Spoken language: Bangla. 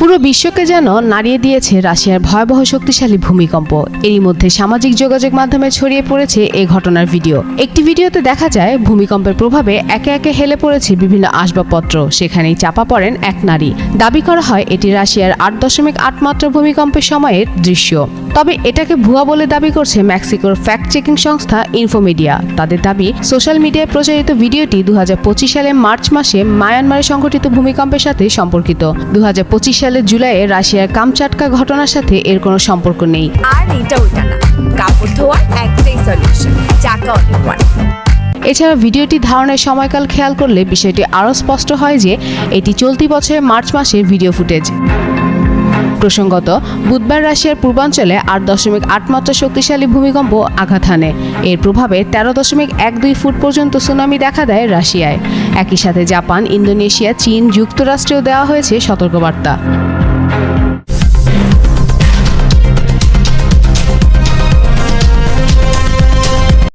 পুরো বিশ্বকে যেন নাড়িয়ে দিয়েছে রাশিয়ার ভয়াবহ শক্তিশালী ভূমিকম্প। এরই মধ্যে সামাজিক যোগাযোগ মাধ্যমে ছড়িয়ে পড়েছে এই ঘটনার ভিডিও। একটি ভিডিওতে দেখা যায়, ভূমিকম্পের প্রভাবে একে একে হেলে পড়েছে বিভিন্ন আসবাবপত্র। সেখানেই চাপা পড়েন এক নারী। দাবি করা হয়, এটি রাশিয়ার আট দশমিক আট মাত্রা ভূমিকম্পের সময়ের দৃশ্য। তবে এটাকে ভুয়া বলে দাবি করছে মেক্সিকোর ফ্যাক্ট চেকিং সংস্থা ইনফোমিডিয়া। তাদের দাবি সোশ্যাল মিডিয়ায় প্রচারিত ভিডিওটি দু হাজার পঁচিশ সালে মার্চ মাসে মায়ানমারে সংঘটিত ভূমিকম্পের সাথে সম্পর্কিত। দুহাজার পঁচিশ সালের জুলাইয়ে রাশিয়ার কামচাটকা ঘটনার সাথে এর কোনো সম্পর্ক নেই। আর এটা না। কাপড় ধোয়ার একটাই সলিউশন চাকা অনেক এছাড়া ভিডিওটি ধারণের সময়কাল খেয়াল করলে বিষয়টি আরও স্পষ্ট হয় যে এটি চলতি বছরের মার্চ মাসের ভিডিও ফুটেজ। প্রসঙ্গত, বুধবার রাশিয়ার পূর্বাঞ্চলে আট দশমিক আট মাত্রা শক্তিশালী ভূমিকম্প আঘাত হানে। এর প্রভাবে তেরো দশমিক এক দুই ফুট পর্যন্ত সুনামি দেখা দেয় রাশিয়ায়। একই সাথে জাপান, ইন্দোনেশিয়া, চীন যুক্তরাষ্ট্রেও দেওয়া হয়েছে সতর্কবার্তা।